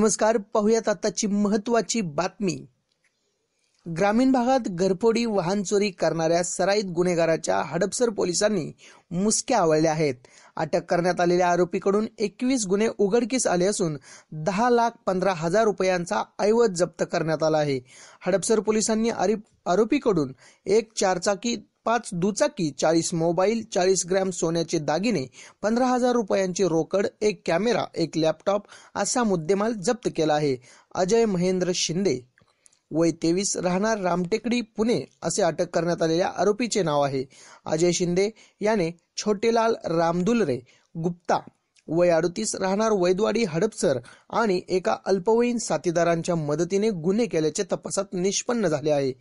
नमस्कार पाहूयात आताची महत्वाची बातमी. ग्रामीण भागात घरफोडी वाहन चोरी करणाऱ्या सराईत गुन्हेगाराच्या हडपसर पोलिसांनी मुसक्या आवळल्या आहेत. अटक करण्यात आलेल्या आरोपीकडून एकवीस गुन्हे उघडकीस आले असून दहा लाख पंधरा हजार रुपयांचा ऐवज जप्त करण्यात आला आहे. हडपसर पोलिसांनी आरोपीकडून एक चारचाकी पाच दुचाकी चाळीस मोबाईल चाळीस ग्रॅम सोन्याचे दागिने पंधरा हजार रुपयांची रोकड एक कॅमेरा एक लॅपटॉप असा मुद्देमाल जप्त केला आहे. अजय महेंद्र शिंदे. वय तेवीस राहणार रामटेकडी पुणे असे अटक करण्यात आलेल्या आरोपीचे नाव आहे. अजय शिंदे याने छोटेलाल रामदुलरे गुप्ता. वय अडतीस राहणार वैदवाडी हडपसर आणि एका अल्पवयीन साथीदारांच्या मदतीने गुन्हे केल्याचे तपासात निष्पन्न झाले आहे.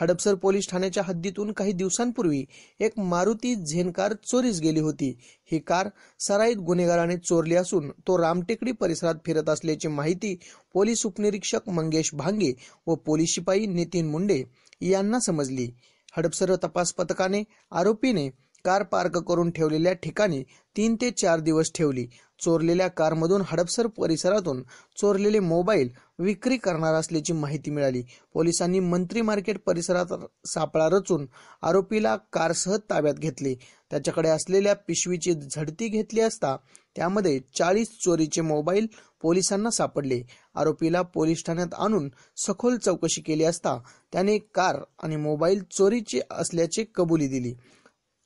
हडपसर पोलीस ठाण्याच्या हद्दीतून काही दिवसांपूर्वी एक मारुती झेन कार चोरीस गेली होती. ही कार सराईत गुन्हेगाराने चोरली असून तो रामटेकडी परिसरात फिरत असल्याची माहिती पोलीस उपनिरीक्षक मंगेश भांगे व पोलीस शिपाई नितीन मुंडे यांना समजली. हडपसर तपास पथकाने आरोपीने कार पार्क करून ठेवलेल्या ठिकाणी तीन ते चार दिवस ठेवली. चोरलेल्या कारमधून हडपसर परिसरातून चोरलेले मोबाईल विक्री करणार असल्याची माहिती मिळाली. पोलिसांनी मंत्री मार्केट परिसरात सापळा रचून आरोपीला कारसह ताब्यात घेतले. त्याच्याकडे असलेल्या पिशवीची झडती घेतली असता त्यामध्ये चाळीस चोरीचे मोबाईल पोलिसांना सापडले. आरोपीला पोलीस ठाण्यात आणून सखोल चौकशी केली असता त्याने कार आणि मोबाईल चोरीचे असल्याचे कबुली दिली.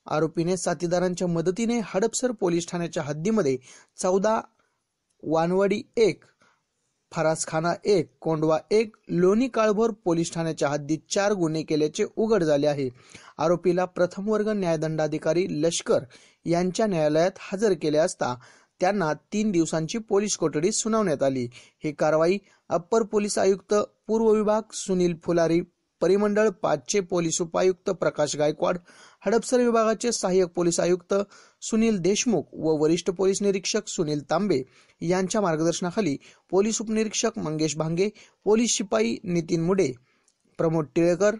आरोपीने साथीदारांच्या मदतीने हडपसर पोलीस ठाण्याच्या हद्दीमध्ये चौदा वानवडी एक फरासखाना एक कोंडवा एक लोणी काळभोर पोलीस ठाण्याच्या हद्दीत चार गुन्हे केल्याचे उघड झाले आहे. आरोपीला प्रथम वर्ग न्यायदंडाधिकारी लष्कर यांच्या न्यायालयात हजर केले असता त्यांना तीन दिवसांची पोलीस कोठडी सुनावण्यात आली. ही कारवाई अप्पर पोलीस आयुक्त पूर्व विभाग सुनील फुलारी परिमंडळ पाचचे पोलीस उपायुक्त प्रकाश गायकवाड हडपसर विभागाचे सहाय्यक पोलीस आयुक्त सुनील देशमुख व वरिष्ठ पोलीस निरीक्षक सुनील तांबे यांच्या मार्गदर्शनाखाली पोलीस उपनिरीक्षक मंगेश भांगे पोलीस शिपाई नितीन मुडे प्रमोद टिळेकर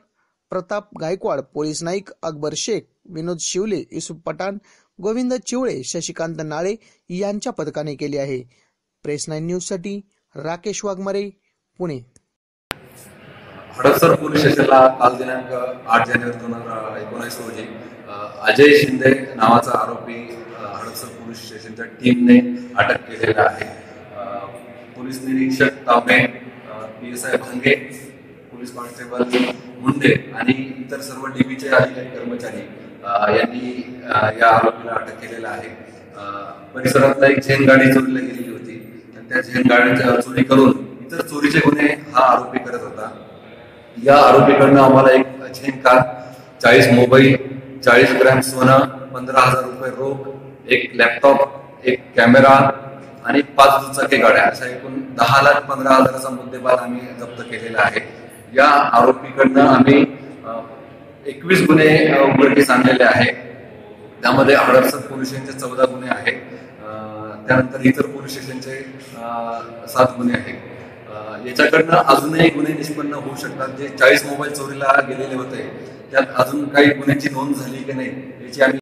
प्रताप गायकवाड पोलीस नाईक अकबर शेख विनोद शिवले युसुफ पठाण गोविंद चिवळे शशिकांत नाळे यांच्या पथकाने केली आहे. प्रेस नाईन न्यूजसाठी राकेश वाघमारे पुणे. हडपसर पोलीस स्टेशनला काल दिनांक आठ जानेवारी दोन हजार एकोणीस रोजी अजय शिंदे नावाचा आरोपी अ, हडपसर पोलीस स्टेशनच्या टीमने अटक केलेला आहे. पोलीस निरीक्षक Tambe P S I Bhange police constable Munde आणि इतर सर्व डीबीचे अधिकारी कर्मचारी यांनी या आरोपीला अटक केलेला आहे. परिसरातला एक झेन गाडी चोरीला गेलेली होती. त्या झेन गाडीच्या चोरी करून इतर चोरीचे गुन्हे हा आरोपी करत होता. या आरोपीकडनं आम्हाला एक चेन कार चाळीस मोबाईल चाळीस ग्रॅम सोनं पंधरा हजार रुपये रोख एक लॅपटॉप एक कॅमेरा आणि पाच दुचाकी गाड्या अशा एकूण दहा लाख पंधरा हजाराचा मुद्देमाल आम्ही जप्त केलेला आहे. या आरोपीकडनं आम्ही एकवीस गुन्हे उघडकीस आणलेले आहे. त्यामध्ये हडपसर पोलीस स्टेशनचे चौदा गुन्हे आहेत. त्यानंतर इतर पोलीस स्टेशनचे सात गुन्हे आहेत. याच्याकडनं अजूनही गुन्हे निष्पन्न होऊ शकतात. जे चाळीस मोबाईल चोरीला गेलेले होते त्यात अजून काही गुन्ह्याची नोंद झाली की नाही याची आम्ही